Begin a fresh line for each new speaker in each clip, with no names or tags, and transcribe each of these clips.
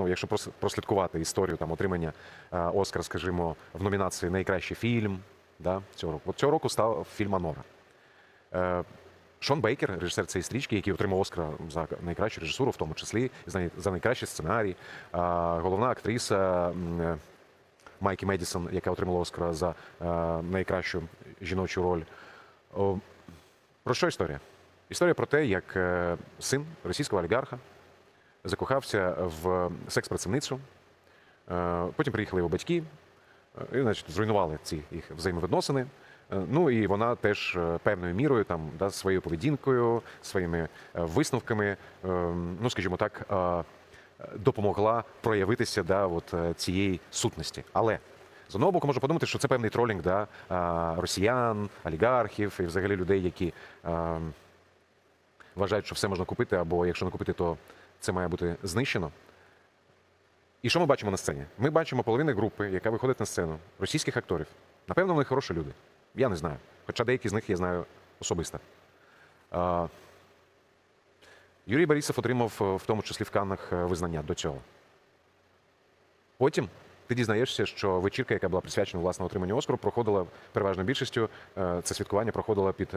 ну, якщо прослідкувати історію там отримання е, Оскара, скажімо, в номінації Найкращий фільм да, цього року. От цього року став фільм Анора. Е, Шон Бейкер, режисер цієї стрічки, який отримав Оскара за найкращу режисуру, в тому числі за найкращий сценарій. А головна актриса е, Майкі Медісон, яка отримала Оскара за е, найкращу жіночу роль. Про що історія? Історія про те, як е, син російського олігарха закохався в секс-працівницю. Е, Потім приїхали його батьки, е, і, значить, зруйнували ці їх взаємовідносини. Е, Ну і вона теж певною мірою, там, да, своєю поведінкою, своїми висновками, ну, скажімо так, допомогла проявитися да, от, цієї сутності. Але з одного боку, можна подумати, що це певний тролінг да, росіян, олігархів і взагалі людей, які е, вважають, що все можна купити, або якщо не купити, то це має бути знищено. І що ми бачимо на сцені? Ми бачимо половину групи, яка виходить на сцену, російських акторів. Напевно, вони хороші люди. Я не знаю. Хоча деякі з них я знаю особисто. Юрій Борисов отримав е, в тому числі в Каннах е, визнання до цього. Потім ти дізнаєшся, що вечірка, яка була присвячена власне отриманню Оскару, проходила переважно більшістю. е, Це святкування проходило під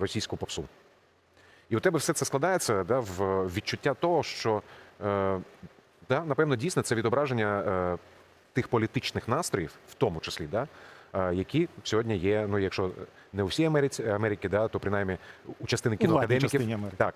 російську попсу. І у тебе все це складається да, в відчуття того, що е, да, напевно дійсно це відображення е, тих політичних настроїв, в тому числі, да, е, які сьогодні є. Ну, якщо не у всій Америці Америки, да, то принаймні у частини
У
кіноакадеміків.
частині Америки.
Так,